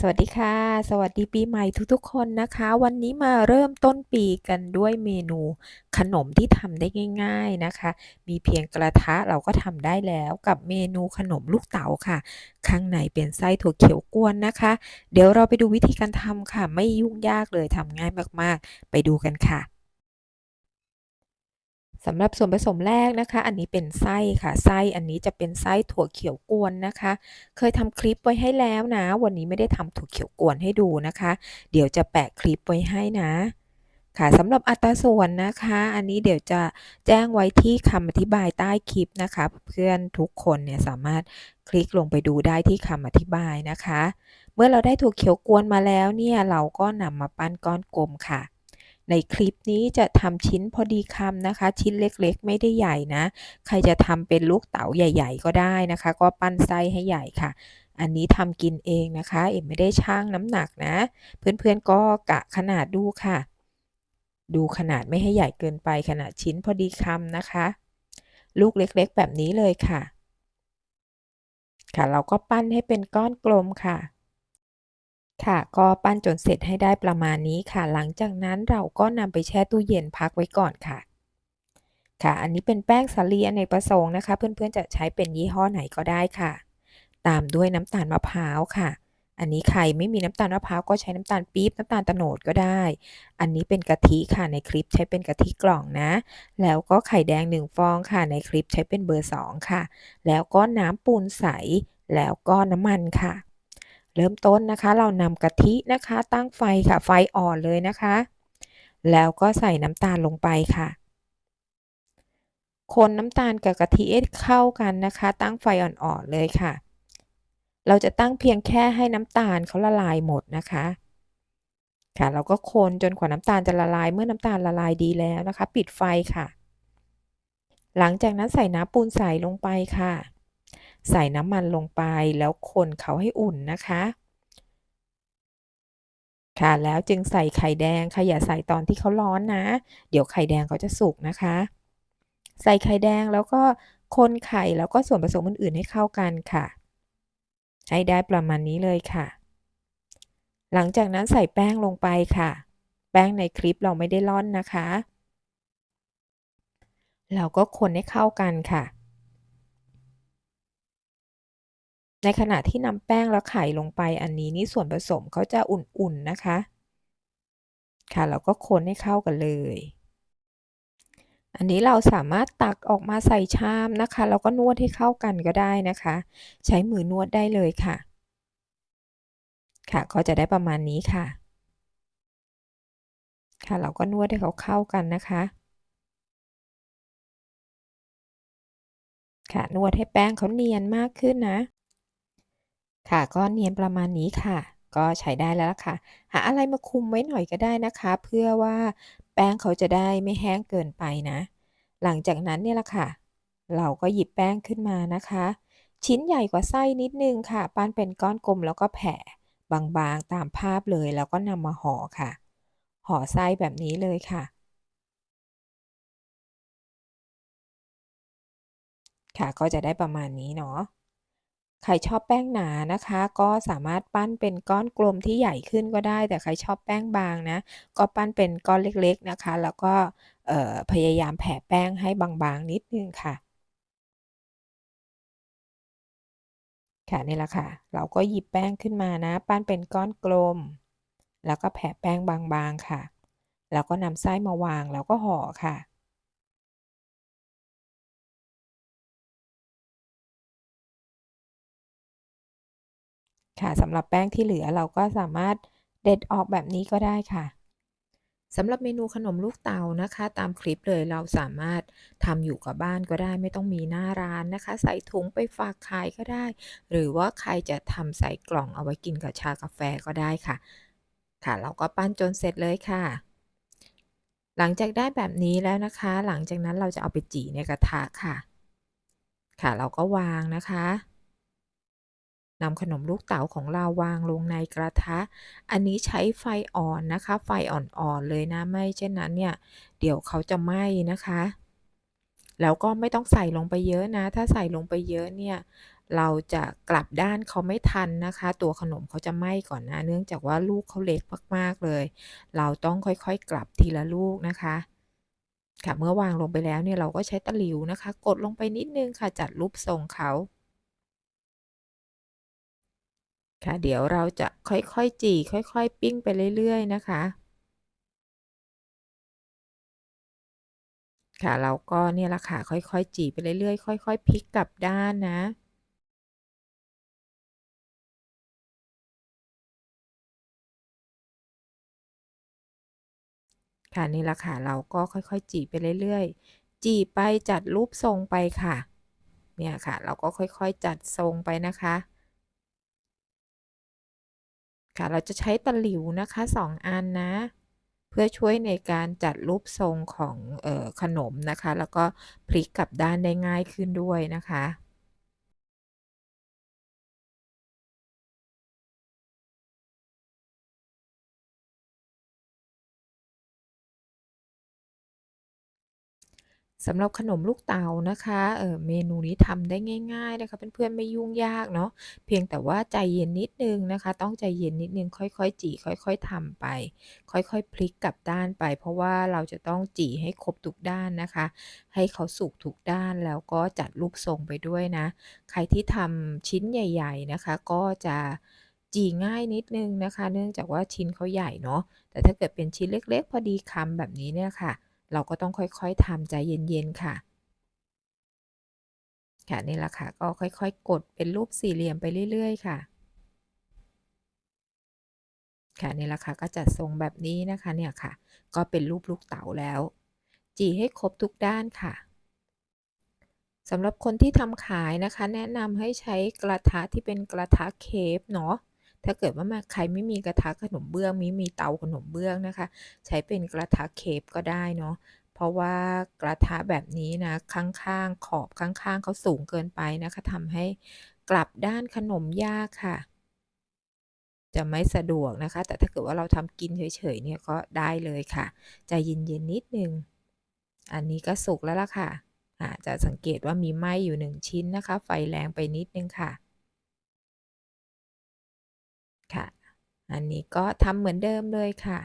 สวัสดีค่ะ สวัสดีปีใหม่ทุกๆ คนนะคะ วันนี้มาเริ่มต้นปีกันด้วยเมนูขนมที่ทำได้ง่าย ๆนะคะ มีเพียงกระทะเราก็ทำได้แล้วกับเมนูขนมลูกเต๋าค่ะ ข้างในเป็นไส้ถั่วเขียวกวนนะคะ เดี๋ยวเราไปดูวิธีการทำค่ะ ไม่ยุ่งยากเลยทำง่ายมากๆ ไปดูกันค่ะ สำหรับส่วนผสมแรกนะคะ อันนี้เป็นไส้ค่ะ ไส้อันนี้จะเป็นไส้ถั่วเขียวกวนนะคะ เคยทำคลิปไว้ให้แล้วนะ วันนี้ไม่ได้ทำถั่วเขียวกวนให้ดูนะคะ เดี๋ยวจะแปะคลิปไว้ให้นะ ค่ะสำหรับอัตราส่วนนะคะ อันนี้เดี๋ยวจะแจ้งไว้ที่คำอธิบายใต้คลิปนะคะ เพื่อนทุกคนเนี่ยสามารถคลิกลงไปดูได้ที่คำอธิบายนะคะ เมื่อเราได้ถั่วเขียวกวนมาแล้วเนี่ยเราก็นำมาปั้นก้อนกลมค่ะ ในคลิปนี้จะทำชิ้นพอดีคำนะคะ ชิ้นเล็กๆ ไม่ได้ใหญ่นะ ใครจะทำเป็นลูกเต๋าใหญ่ ๆ ก็ได้นะคะ ก็ปั้นไส้ให้ใหญ่ค่ะ อันนี้ทำกินเองนะคะ เอ็มไม่ได้ชั่งน้ำหนักนะ เพื่อนๆก็กะขนาดดูค่ะ ดูขนาดไม่ให้ใหญ่เกินไปขนาดชิ้นพอดีคำนะคะ ลูกเล็กๆ แบบนี้เลยค่ะ ค่ะ เราก็ปั้นให้เป็นก้อนกลมค่ะ ค่ะก็ปั้นจนเสร็จให้ได้ประมาณนี้ค่ะ หลังจากนั้นเราก็นำไปแช่ตู้เย็นพักไว้ก่อนค่ะ ค่ะ อันนี้เป็นแป้งสาลีอเนกประสงค์นะคะ เพื่อนๆจะใช้เป็นยี่ห้อไหนก็ได้ค่ะ ตามด้วยน้ำตาลมะพร้าวค่ะ อันนี้ใครไม่มีน้ำตาลมะพร้าวก็ใช้น้ำตาลปี๊บน้ำตาลโตโนดก็ได้ อันนี้เป็นกะทิค่ะในคลิปใช้เป็นกะทิกล่องนะ แล้วก็ไข่แดง1ฟองค่ะ ในคลิปใช้เป็นเบอร์2ค่ะ แล้วก็น้ำปูนใส แล้วก็น้ำมันค่ะ เริ่มต้นนะคะ เรานำกะทินะคะ ตั้งไฟค่ะไฟอ่อนเลยนะคะ แล้วก็ใส่น้ำตาลลงไปค่ะ คนน้ำตาลกับกะทิเข้ากันนะคะ ตั้งไฟอ่อนๆเลยค่ะ เราจะตั้งเพียงแค่ให้น้ำตาลเขาละลายหมดนะคะ ค่ะเราก็คนจนกว่าน้ำตาลจะละลายเมื่อน้ำตาลละลายดีแล้วนะคะ ปิดไฟค่ะ หลังจากนั้นใส่น้ำปูนใสลงไปค่ะ ใส่น้ำมันลงไปแล้วคนเขาให้อุ่นนะคะ ค่ะแล้วจึงใส่ไข่แดงค่ะอย่าใส่ตอนที่เขาร้อนนะ เดี๋ยวไข่แดงเขาจะสุกนะคะ ใส่ไข่แดงแล้วก็คนไข่แล้วก็ส่วนผสมอื่นๆให้เข้ากันค่ะ ให้ได้ประมาณนี้เลยค่ะ หลังจากนั้นใส่แป้งลงไปค่ะ แป้งในคลิปเราไม่ได้ร่อนนะคะ เราก็คนให้เข้ากันค่ะ ในขณะที่นำแป้งและไข่ลงไปอันนี้นี่ส่วนผสมเขาจะอุ่นๆนะคะ ค่ะเราก็คนให้เข้ากันเลย อันนี้เราสามารถตักออกมาใส่ชามนะคะ แล้วก็นวดให้เข้ากันก็ได้นะคะ ใช้มือนวดได้เลยค่ะ ค่ะก็จะได้ประมาณนี้ค่ะ ค่ะเราก็นวดให้เขาเข้ากันนะคะค่ะนวดให้แป้งเขาเนียนมากขึ้นนะ ค่ะก็เนียนประมาณนี้ค่ะ ก็ใช้ได้แล้วล่ะค่ะ หาอะไรมาคุมไว้หน่อยก็ได้นะคะ เพื่อว่าแป้งเขาจะได้ไม่แห้งเกินไปนะ หลังจากนั้นเนี่ยล่ะค่ะ เราก็หยิบแป้งขึ้นมานะคะ ชิ้นใหญ่กว่าไส้นิดนึงค่ะปั้นเป็นก้อนกลมแล้วก็แผ่บางๆตามภาพเลยแล้วก็นำมาห่อค่ะ ห่อไส้แบบนี้เลยค่ะค่ะก็จะได้ประมาณนี้เนาะ ใครชอบแป้งหนานะคะ ก็สามารถปั้นเป็นก้อนกลมที่ใหญ่ขึ้นก็ได้ แต่ใครชอบแป้งบางนะ ก็ปั้นเป็นก้อนเล็กๆนะคะ แล้วก็พยายามแผ่แป้งให้บางๆนิดนึงค่ะ ค่ะนี่แหละค่ะ เราก็หยิบแป้งขึ้นมานะ ปั้นเป็นก้อนกลม แล้วก็แผ่แป้งบางๆค่ะ แล้วก็นำไส้มาวางแล้วก็ห่อค่ะ ค่ะสำหรับแป้งที่เหลือเราก็สามารถเด็ดออกแบบนี้ก็ได้ค่ะสำหรับเมนูขนมลูกเตานะคะ ตามคลิปเลยเราสามารถทำอยู่กับบ้านก็ได้ ไม่ต้องมีหน้าร้านนะคะ ใส่ถุงไปฝากขายก็ได้ หรือว่าใครจะทำใส่กล่องเอาไว้กินกับชากาแฟก็ได้ค่ะ ค่ะ เราก็ปั้นจนเสร็จเลยค่ะ หลังจากได้แบบนี้แล้วนะคะ หลังจากนั้นเราจะเอาไปจี่ในกระทะค่ะ ค่ะเราก็วางนะคะ นำขนมลูกเต๋าของเราวางลงในกระทะ อันนี้ใช้ไฟอ่อนนะคะ ไฟอ่อนๆเลยนะ ไม่เช่นนั้นเนี่ย เดี๋ยวเขาจะไหม้นะคะ แล้วก็ไม่ต้องใส่ลงไปเยอะนะ ถ้าใส่ลงไปเยอะเนี่ย เราจะกลับด้านเขาไม่ทันนะคะ ตัวขนมเขาจะไหม้ก่อนนะ เนื่องจากว่าลูกเขาเล็กมากๆเลย เราต้องค่อยๆ กลับทีละลูกนะคะค่ะเมื่อวางลงไปแล้วเนี่ยเราก็ใช้ตะหลิวนะคะ กดลงไปนิดนึงค่ะจัดรูปทรงเขา ค่ะ เดี๋ยวเราจะค่อยๆ จี่ ค่อยๆ ปิ้งไปเรื่อยๆ นะคะ ค่ะ เราก็เนี่ยละค่ะ ค่อยๆ จี่ไปเรื่อยๆ ค่อยๆ พลิกกลับด้านนะค่ะนี่ละค่ะเราก็ค่อยๆ จี่ไปเรื่อยๆ จี่ไปจัดรูปทรงไปค่ะ เนี่ยค่ะ เราก็ค่อยๆจัดทรงไปนะคะ ค่ะ เราจะใช้ตะหลิวนะคะ2อันนะ เพื่อช่วยในการจัดรูปทรงของออขนมนะคะ แล้วก็พลิกกลับด้านได้ง่ายขึ้นด้วยนะคะ สำหรับขนมลูกเต๋านะคะเออเมนูนี้ทำได้ง่าย ๆนะคะเพื่อนๆไม่ยุ่งยากเนาะเพียงแต่ว่าใจเย็นนิดนึงนะคะ ต้องใจเย็นนิดนึงค่อยๆ จี่ค่อยๆทำไป ค่อยๆ พลิกกลับด้านไป เพราะว่าเราจะต้องจี่ให้ครบทุกด้านนะคะ ให้เขาสุกทุกด้านแล้วก็จัดรูปทรงไปด้วยนะ ใครที่ทำชิ้นใหญ่ ๆนะคะ ก็จะจีง่ายนิดนึงนะคะ เนื่องจากว่าชิ้นเขาใหญ่เนาะแต่ถ้าเกิดเป็นชิ้นเล็ก ๆ พอดีคำแบบนี้เนี่ยค่ะ เราก็ต้องค่อยๆทำใจเย็นๆค่ะ ค่ะนี่แหละค่ะก็ค่อยๆ กดเป็นรูปสี่เหลี่ยมไปเรื่อยๆ ค่ะ ค่ะนี่แหละค่ะก็จัดทรงแบบนี้นะคะเนี่ยค่ะ ก็เป็นรูปลูกเต๋าแล้ว จีให้ครบทุกด้านค่ะสำหรับคนที่ทำขายนะคะ แนะนำให้ใช้กระทะที่เป็นกระทะเคฟเนาะ ถ้าเกิดว่ามาใครไม่มีกระทะขนมเบื้องไม่มีเตาขนมเบื้องนะคะ ใช้เป็นกระทะเคฟก็ได้เนาะเพราะว่ากระทะแบบนี้นะข้างๆขอบข้างๆเขาสูงเกินไปนะคะทำให้กลับด้านขนมยากค่ะ จะไม่สะดวกนะคะ แต่ถ้าเกิดว่าเราทำกินเฉยๆเนี่ยก็ได้เลยค่ะใจเย็นๆนิดนึง อันนี้ก็สุกแล้วล่ะค่ะอาจะสังเกตว่ามีไหม้อยู่1ชิ้นนะคะ ไฟแรงไปนิดนึงค่ะ อันนี้ก็ทำเหมือนเดิมเลยค่ะ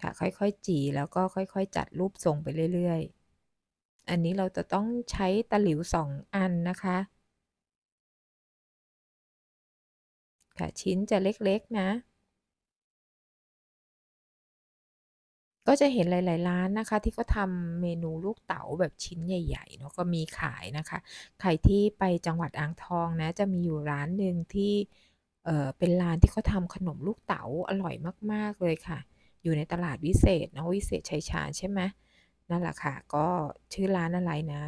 ค่ะค่อยๆจีแล้วก็ค่อยๆ จัดรูปทรงไปเรื่อยๆ อันนี้เราจะต้องใช้ตะหลิวสองอันนะคะ ค่ะชิ้นจะเล็กๆนะ ก็จะเห็นหลาย ๆ ร้านนะคะ ที่เขาทำเมนูลูกเต๋าแบบชิ้นใหญ่ๆเนาะก็มีขายนะคะ ใครที่ไปจังหวัดอ่างทองนะ จะมีอยู่ร้านหนึ่งที่เออเป็นร้านที่เขาทำขนมลูกเต๋าอร่อยมากๆเลยค่ะ อยู่ในตลาดวิเศษเนาะวิเศษชัยชาญใช่ไหมนั่นแหละค่ะ ก็ชื่อร้านอะไรนะ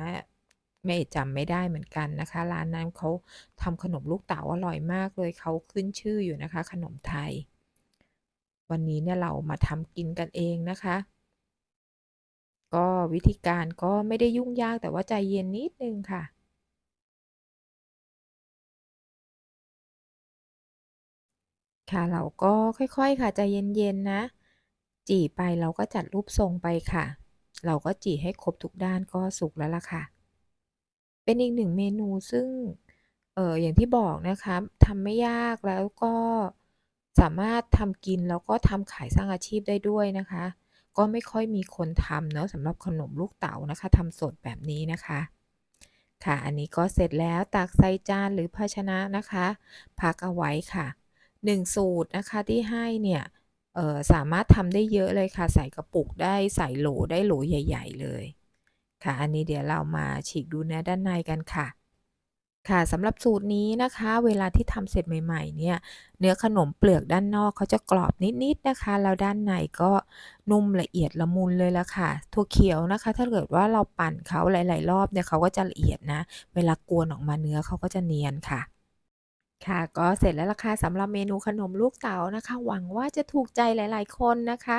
แม่จำไม่ได้เหมือนกันนะคะ ร้านนั้นเขาทำขนมลูกเต๋าอร่อยมากเลยเขาขึ้นชื่ออยู่นะคะ ขนมไทย วันนี้เนี่ยเรามาทำกินกันเองนะคะ ก็วิธีการก็ไม่ได้ยุ่งยากแต่ว่าใจเย็นนิดนึงค่ะค่ะเราก็ค่อยๆค่ะใจเย็นๆนะ จี่ไปเราก็จัดรูปทรงไปค่ะ เราก็จี่ให้ครบทุกด้านก็สุกแล้วล่ะค่ะ เป็นอีก1เมนูซึ่งเอออย่างที่บอกนะคะทำไม่ยากแล้วก็ สามารถทำกินแล้วก็ทำขายสร้างอาชีพได้ด้วยนะคะ ก็ไม่ค่อยมีคนทำเนาะสำหรับขนมลูกเต๋านะคะทำสดแบบนี้นะคะ ค่ะ อันนี้ก็เสร็จแล้วตักใส่จานหรือภาชนะนะคะ พักเอาไว้ค่ะ 1 สูตรนะคะที่ให้เนี่ยสามารถทำได้เยอะเลยค่ะ ใส่กระปุกได้ใส่โหลได้โหลใหญ่ ๆ เลย ค่ะ อันนี้เดี๋ยวเรามาฉีกดูเนื้อด้านในกันค่ะ ค่ะสำหรับสูตรนี้นะคะ เวลาที่ทำเสร็จใหม่ๆ เนี่ย เนื้อขนมเปลือกด้านนอกเขาจะกรอบนิดๆนะคะ แล้วด้านในก็นุ่มละเอียดละมุนเลยละค่ะถั่วเขียวนะคะ ถ้าเกิดว่าเราปั่นเขาหลาย ๆ รอบเนี่ยเขาก็จะละเอียดนะ เวลากวนออกมาเนื้อเขาก็จะเนียนค่ะ ค่ะก็เสร็จแล้วล่ะค่ะสำหรับเมนูขนมลูกเต๋านะคะ หวังว่าจะถูกใจหลาย ๆ คนนะคะ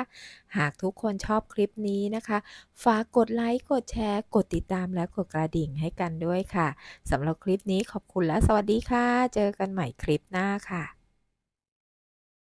หากทุกคนชอบคลิปนี้นะคะ ฝากกดไลค์กดแชร์ กดติดตามและกดกระดิ่งให้กันด้วยค่ะสำหรับคลิปนี้ขอบคุณและสวัสดีค่ะ เจอกันใหม่คลิปหน้าค่ะ